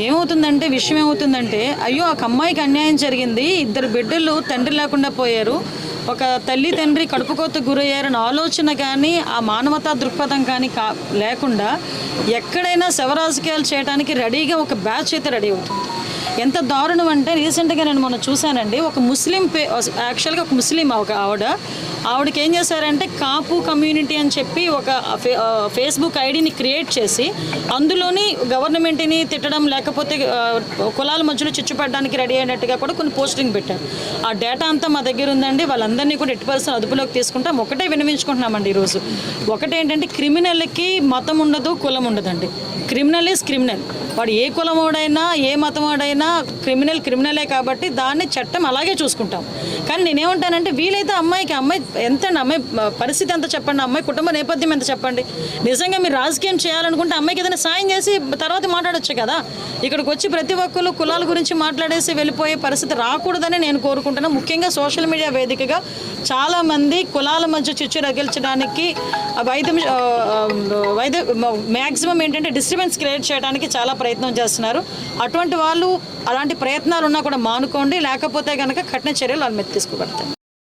ఏమవుతుందంటే విషయం ఏమవుతుందంటే అయ్యో ఒక అమ్మాయికి అన్యాయం జరిగింది ఇద్దరు బిడ్డలు తండ్రి లేకుండా పోయారు ఒక తల్లి తండ్రి కడుపుకోత గురయ్యారని ఆలోచన కానీ ఆ మానవతా దృక్పథం కానీ కా లేకుండా ఎక్కడైనా శవరాజకీయాలు చేయడానికి రెడీగా ఒక బ్యాచ్ అయితే రెడీ అవుతుంది. ఎంత దారుణం అంటే రీసెంట్గా నేను మొన్న చూశానండి ఒక ముస్లిం పే యాక్చువల్గా ఒక ముస్లిం ఒక ఆవిడ ఆవిడకి ఏం చేశారంటే కాపు కమ్యూనిటీ అని చెప్పి ఒక ఫే- ఫేస్బుక్ ఐడిని క్రియేట్ చేసి అందులోని గవర్నమెంట్ని తిట్టడం లేకపోతే కులాల మధ్యలో చిచ్చుపెట్టడానికి రెడీ అయినట్టుగా కూడా కొన్ని పోస్టింగ్ పెట్టారు. ఆ డేటా అంతా మా దగ్గర ఉందండి వాళ్ళందరినీ కూడా ఎట్టి పర్సెంట్ అదుపులోకి తీసుకుంటాం. ఒకటే వినిపించుకుంటున్నామండి ఈరోజు. ఒకటేంటంటే క్రిమినల్కి మతం ఉండదు కులం ఉండదండి. Criminal is criminal. వాడు ఏ కులమోడైనా ఏ మతమోడైనా వాడైనా క్రిమినల్ క్రిమినలే కాబట్టి దాన్ని చట్టం అలాగే చూసుకుంటాం. కానీ నేనేమంటానంటే వీలైతే అమ్మాయికి అమ్మాయి ఎంత అమ్మాయి పరిస్థితి ఎంత చెప్పండి అమ్మాయి కుటుంబ నేపథ్యం ఎంత చెప్పండి. నిజంగా మీరు రాజకీయం చేయాలనుకుంటే అమ్మాయికి ఏదైనా సాయం చేసి తర్వాత మాట్లాడొచ్చు కదా. ఇక్కడికి వచ్చి ప్రతి ఒక్కరు కులాల గురించి మాట్లాడేసి వెళ్ళిపోయే పరిస్థితి రాకూడదని నేను కోరుకుంటున్నాను ముఖ్యంగా సోషల్ మీడియా వేదికగా చాలామంది కులాల మధ్య చిచ్చు రగిల్చడానికి ఆ వైద్యం వైద్య మ్యాక్సిమం ఏంటంటే డిస్టర్బెన్స్ క్రియేట్ చేయడానికి చాలా ప్రయత్నం చేస్తున్నారు. అటువంటి వాళ్ళు అలాంటి ప్రయత్నాలు ఉన్నా కూడా మానుకోండి లేకపోతే కనుక కఠిన చర్యలు వాళ్ళ మీద తీసుకోబడతాయి.